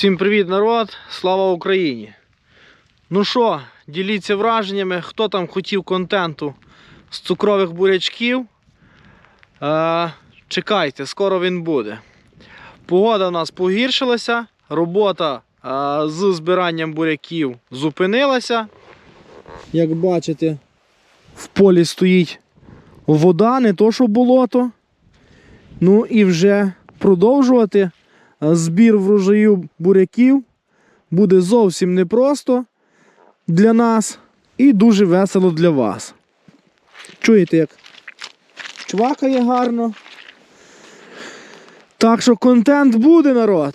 Всім привіт, народ! Слава Україні! Ну що, діліться враженнями, хто там хотів контенту з цукрових бурячків. Е, чекайте, скоро він буде. Погода у нас погіршилася, робота е, з збиранням буряків зупинилася. Як бачите, в полі стоїть вода, не то що болото. Ну і вже продовжувати збір врожаю буряків буде зовсім непросто для нас і дуже весело для вас. Чуєте, як чвакає гарно. Так що контент буде, народ.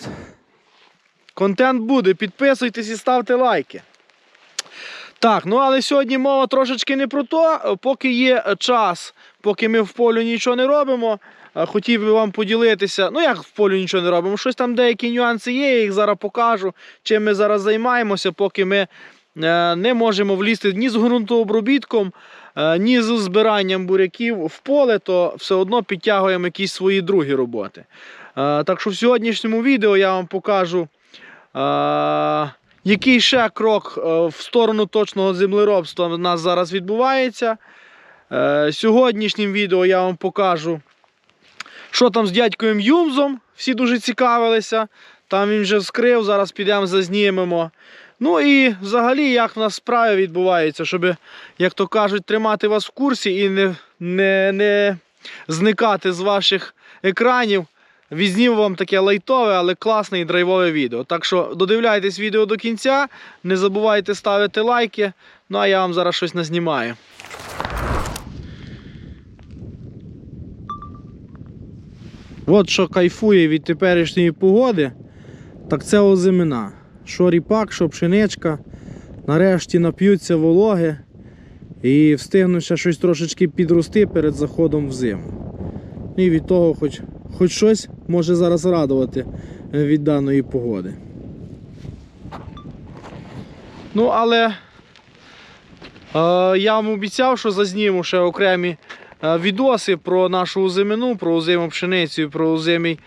Контент буде. Підписуйтесь і ставте лайки. Так, ну але сьогодні мова трошечки не про то. Поки є час, поки ми в полю нічого не робимо. Е, Хотів би вам поділитися. Ну як в полі нічого не робимо. Щось там деякі нюанси є, я їх зараз покажу. Чим ми зараз займаємося, поки ми е, не можемо влізти ні з ґрунтообробітком, е, ні з збиранням буряків в поле, то все одно підтягуємо якісь свої другі роботи. Так що в сьогоднішньому відео я вам покажу. Який ще крок в сторону точного землеробства в нас зараз відбувається? Сьогоднішнім відео я вам покажу, що там з дядькою Юмзом. Всі дуже цікавилися. Там він вже вскрив, зараз підемо зазнімемо. Ну і взагалі, як в нас справи відбуваються, щоб, як то кажуть, тримати вас в курсі і не, не, не зникати з ваших екранів. Візнів вам таке лайтове, але класне і драйвове відео. Так що додивляйтесь відео до кінця, не забувайте ставити лайки. Ну а я вам зараз щось назнімаю. От що кайфує від теперішньої погоди, так це озимина. Що ріпак, що пшеничка. Нарешті нап'ються вологи і встигнуть ще щось трошечки підрости перед заходом в зиму. І від того хоч, хоч щось може зараз радувати е, від даної погоди. Ну, але е, я вам обіцяв, що зазніму ще окремі відоси про нашу озимину, про озиму пшеницю, про озимий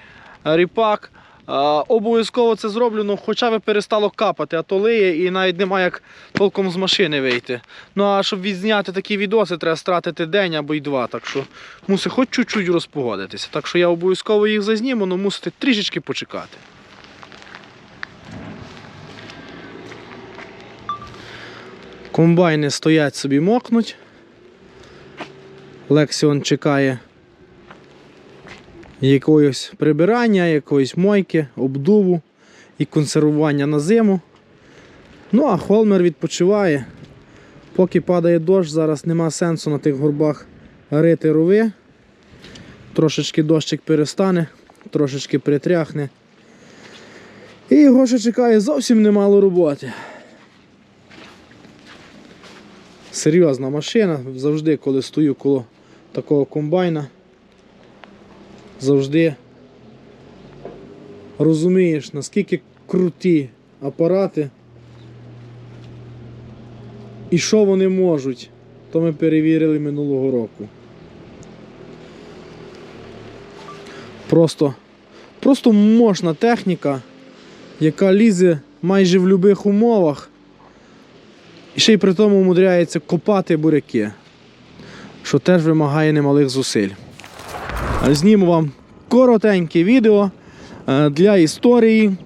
е, ріпак. Е, обов'язково це зроблю, ну хоча б перестало капати, а то лиє і навіть немає як толком з машини вийти. Ну а щоб відзняти такі відоси, треба стратити день або й два. Так що мусить хоч чуть-чуть розпогодитися. Так що я обов'язково їх зазніму, але мусите трішечки почекати. Комбайни стоять собі мокнуть. Лексіон чекає якогось прибирання, якоїсь мойки, обдуву і консервування на зиму. Ну, а Холмер відпочиває. Поки падає дощ, зараз нема сенсу на тих горбах рити рови. Трошечки дощик перестане, трошечки притряхне. І його ще чекає зовсім немало роботи. Серйозна машина, завжди, коли стою коло такого комбайна, завжди розумієш, наскільки круті апарати і що вони можуть, то ми перевірили минулого року. Просто, просто мощна техніка, яка лізе майже в будь-яких умовах. І ще й при тому умудряється копати буряки, що теж вимагає немалих зусиль. Зніму вам коротеньке відео е, для історії,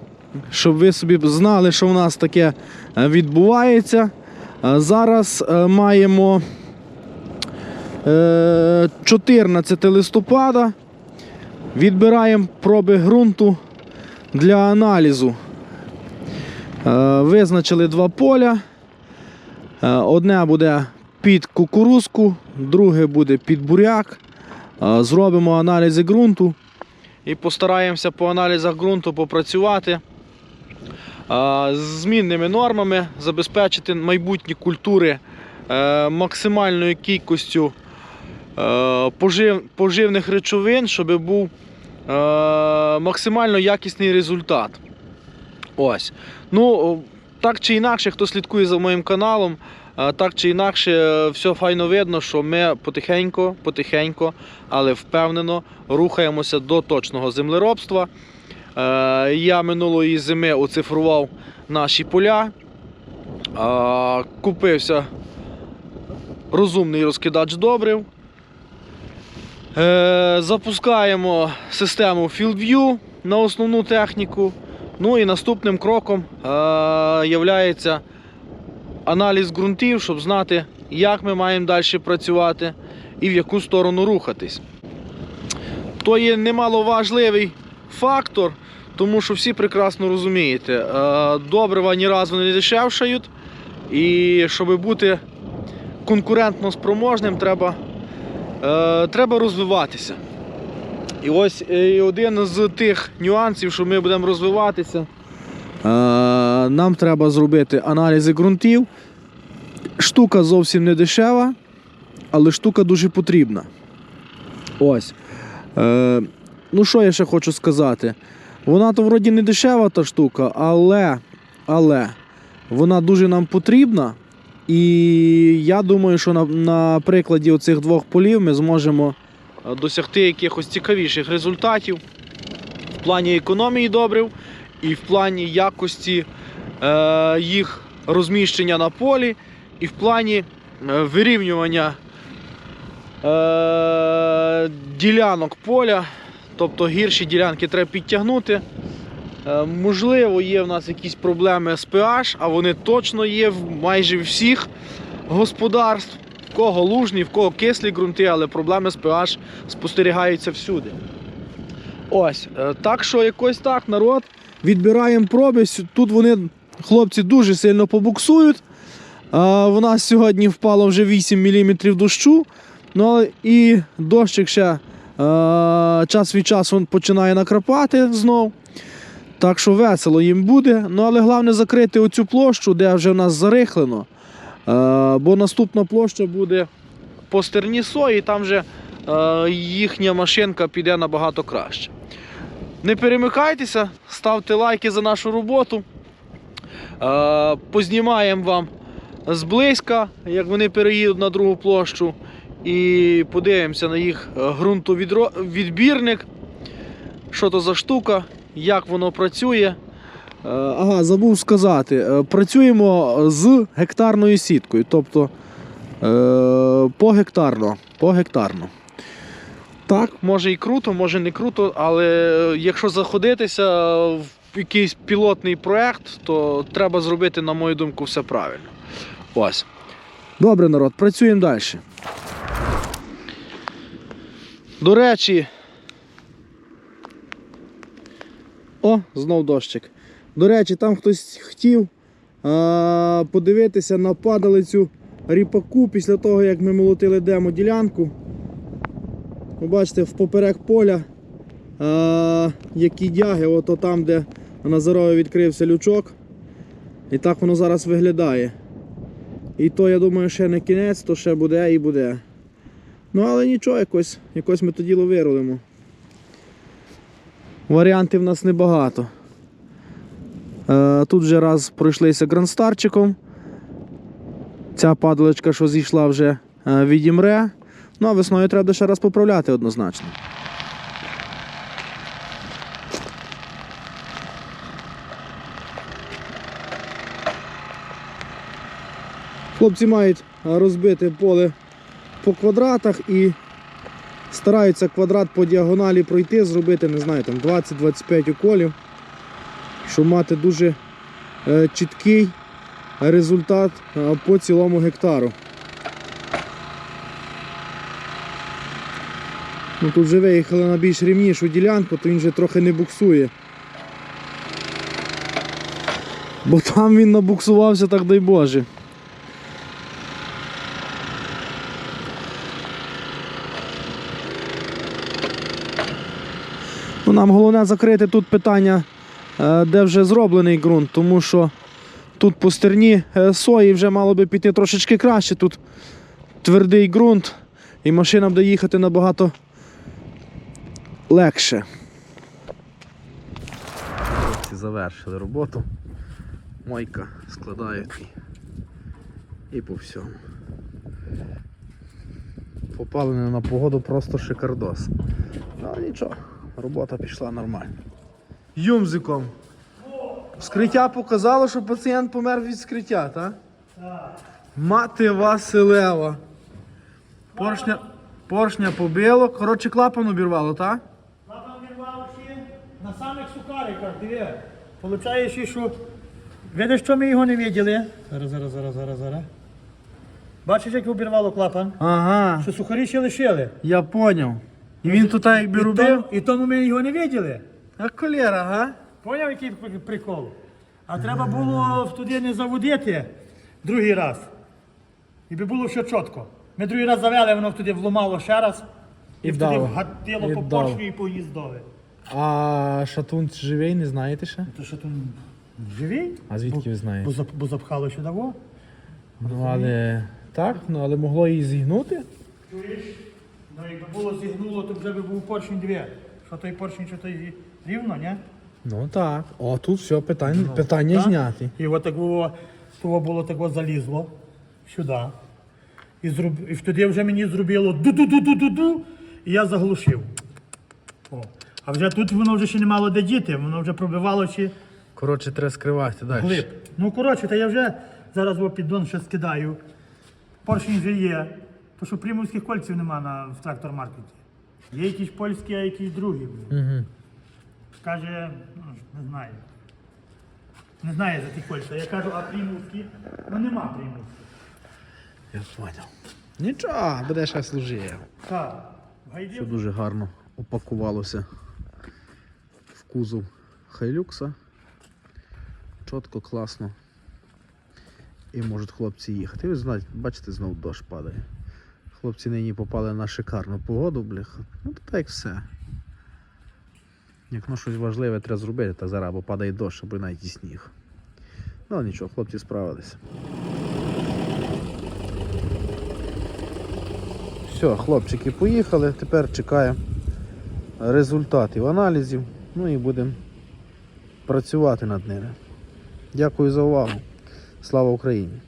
щоб ви собі знали, що в нас таке е, відбувається. Е, Зараз маємо е, 14 листопада. Відбираємо проби ґрунту для аналізу. Визначили два поля. Одне буде під кукурузку, друге буде під буряк. Зробимо аналізи ґрунту і постараємося по аналізах ґрунту попрацювати з змінними нормами, забезпечити майбутні культури е, максимальною кількістю е, пожив- поживних речовин, щоб був е, максимально якісний результат. Ось. Ну, так чи інакше, хто слідкує за моїм каналом, так чи інакше, е, все файно видно, що ми потихеньку, потихеньку, але впевнено рухаємося до точного землеробства. Е, я минулої зими оцифрував наші поля. Купився розумний розкидач добрив. Е, запускаємо систему FieldView на основну техніку. Ну і наступним кроком являється аналіз ґрунтів, щоб знати, як ми маємо далі працювати і в яку сторону рухатись. То є немаловажливий фактор, тому що всі прекрасно розумієте, е, добрива ні разу не дешевшають, і щоб бути конкурентно спроможним, треба, е, треба розвиватися. І ось е, один з тих нюансів, що ми будемо розвиватися, нам треба зробити аналізи ґрунтів. Штука зовсім не дешева, але штука дуже потрібна. Ось. Е, ну, що я ще хочу сказати? Вона то вроді не дешева та штука, але, але вона дуже нам потрібна. І я думаю, що на, на прикладі оцих двох полів ми зможемо е, досягти якихось цікавіших результатів в плані економії добрив і в плані якості їх розміщення на полі, і в плані е, вирівнювання е, ділянок поля. Тобто гірші ділянки треба підтягнути. Е, можливо, є в нас якісь проблеми з pH, а вони точно є в майже всіх господарств. В кого лужні, в кого кислі ґрунти, але проблеми з pH спостерігаються всюди. Ось, е, так що якось так, народ. Відбираємо проби. Тут вони, хлопці, дуже сильно побуксують. В нас сьогодні впало вже 8 мм дощу. Ну і дощик ще час від часу починає накрапати знов. Так що весело їм буде. Ну але головне закрити оцю площу, де вже в нас зарихлено. Бо наступна площа буде по стерні сої, і там вже їхня машинка піде набагато краще. Не перемикайтеся, ставте лайки за нашу роботу. Е, познімаємо вам зблизька, як вони переїдуть на другу площу. І подивимося на їх ґрунтовідбірник. Що то за штука, як воно працює. Е, Ага, забув сказати. Е, Працюємо з гектарною сіткою, тобто погектарно. погектарно. Так, може і круто, може не круто, але якщо заходитися в якийсь пілотний проєкт, то треба зробити, на мою думку, все правильно. Ось. Добре, народ, працюємо далі. До речі. О, знов дощик. До речі, там хтось хотів а, подивитися на падалицю ріпаку після того, як ми молотили демо-ділянку. Ви бачите, в поперек поля а, які дяги, ото там, де на Назарові відкрився лючок. І так воно зараз виглядає. І то, я думаю, ще не кінець, то ще буде і буде. Ну, але нічого, якось, якось ми то діло вирулимо. Варіантів в нас небагато. Е, тут вже раз пройшлися грандстарчиком. Ця падалочка, що зійшла, вже е, відімре. Ну, а весною треба ще раз поправляти однозначно. Хлопці мають розбити поле по квадратах і стараються квадрат по діагоналі пройти, зробити, не знаю, там 20-25 уколів, щоб мати дуже е, чіткий результат по цілому гектару. Ну, тут вже виїхали на більш рівнішу ділянку, то він вже трохи не буксує. Бо там він набуксувався, так дай Боже. Нам головне закрити тут питання, е, де вже зроблений ґрунт, тому що тут по стерні е, сої вже мало би піти трошечки краще. Тут твердий ґрунт і машина буде їхати набагато легше. Завершили роботу. Мойка складають і, по всьому. Попали на погоду просто шикардос. Ну, нічого, робота пішла нормально. Юмзиком. Вскриття показало, що пацієнт помер від вскриття, так? Мати Василева. Поршня, поршня побило. Коротше, клапан обірвало, так? Клапан вірвав ще на самих сухариках, диви. Получаєш, що. Видиш, що ми його не виділи? Зараз, зараз, зараз, зараз, зараз. Бачиш, як обірвало клапан? Ага, Що сухарі ще лишили. я поняв. І він тут так якби робив. і тому ми його не виділи. Як колера, га? Поняв, який при- прикол? А треба було туди не заводити другий раз. І би було все чітко. Ми другий раз завели, воно туди вломало ще раз. І, І туди вдало. вгатило по вдало. поршню і по гніздові. А шатун живий, не знаєте ще? То що живий? А звідки ви знаєте? Бо, зап- бо запхало сюди. Во. Ну, але так, ну але могло її зігнути. Чуєш? Ну якби було зігнуло, то вже би був поршень дві. Що той поршень, що той рівно, ні? Ну так. О, тут все, питання, питання Так? зняті. І от так було, того було так залізло сюди. І, зроб... і тоді вже мені зробило ду-ду-ду-ду-ду-ду, і я заглушив. О. А вже тут воно вже ще не мало де діти, воно вже пробивало ще Коротше, треба скривати далі. глиб. Ну коротше, та я вже зараз в піддон ще скидаю. Поршень вже є. То що приморських кольців нема на, в трактор-маркеті. Є якісь польські, а якісь другі. Угу. Каже, ну, не знаю. Не знає за ті кольця. Я кажу, а приморські? Ну нема приморських. Я поняв. Нічого, буде ще служив. Так. в Гайді Все дуже гарно упакувалося в кузов Хайлюкса. Чітко, класно. І можуть хлопці їхати. І ви знаєте, бачите, знову дощ падає. Хлопці нині попали на шикарну погоду, бляха. Ну так як все. Як ну, щось важливе треба зробити, та зараз або падає дощ, або навіть і сніг. Ну нічого, хлопці справилися. Все, хлопчики поїхали, тепер чекаємо результатів аналізів, ну і будемо працювати над ними. Дякую за увагу. Слава Україні!